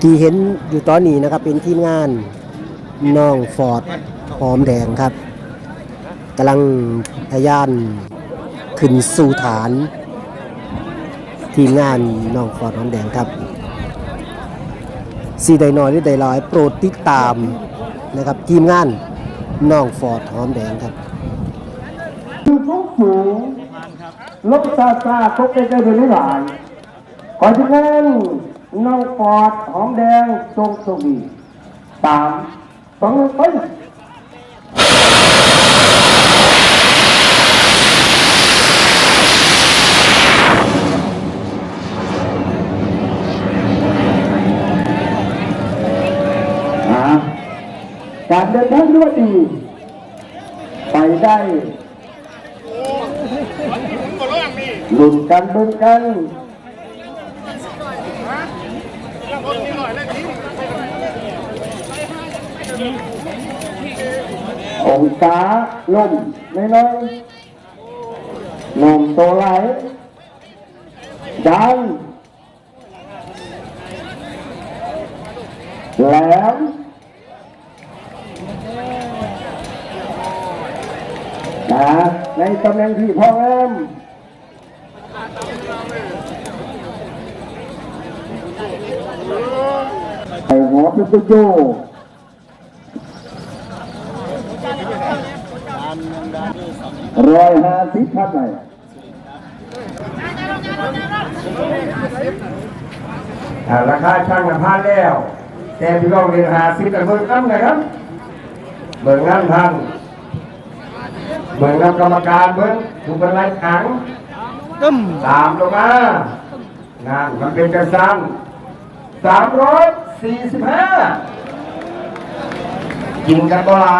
ที่เห็นอยู่ตอนนี้นะครับเป็นทีมงานน้องฟอร์ดหอมแดงครับกำลังทะยานขึ้นสู่ฐาน ทีมงานน้องฟอร์ดหอมแดงครับสีใดน้อยหรือใดหลายโปรดติดตามนะครับทีมงานน้องฟอร์ดหอมแดงครับสูงสูงลบซาซาตกใจใจไปไม่หลายขอที่นั้น น้องปอดหอมแดงทรงสวีสามสองหนึ่งไปอ่าการเดินทางด้วยดีไปได้ลุ้นกันลุ้นกัน องศาลมน้อยน้อยนมโตไหลดังแหลมนะในตำแหน่งที่พ่อแอม ไอ้หัวพิจิโจร้อยห้าสิบพันไหนราคาช่างกันพลาดแล้ว แต่พี่น้องเรียนหาสิบกันเบิ่งน้ำไงครับเบิ่งน้ำทางเบิ่งน้ำกรรมการเบิ่งถูกเป็นไรขังตึ้มสามลงมางานมันเป็นกระสัง สามร้อยสี่สิบห้ากินกันก็ลา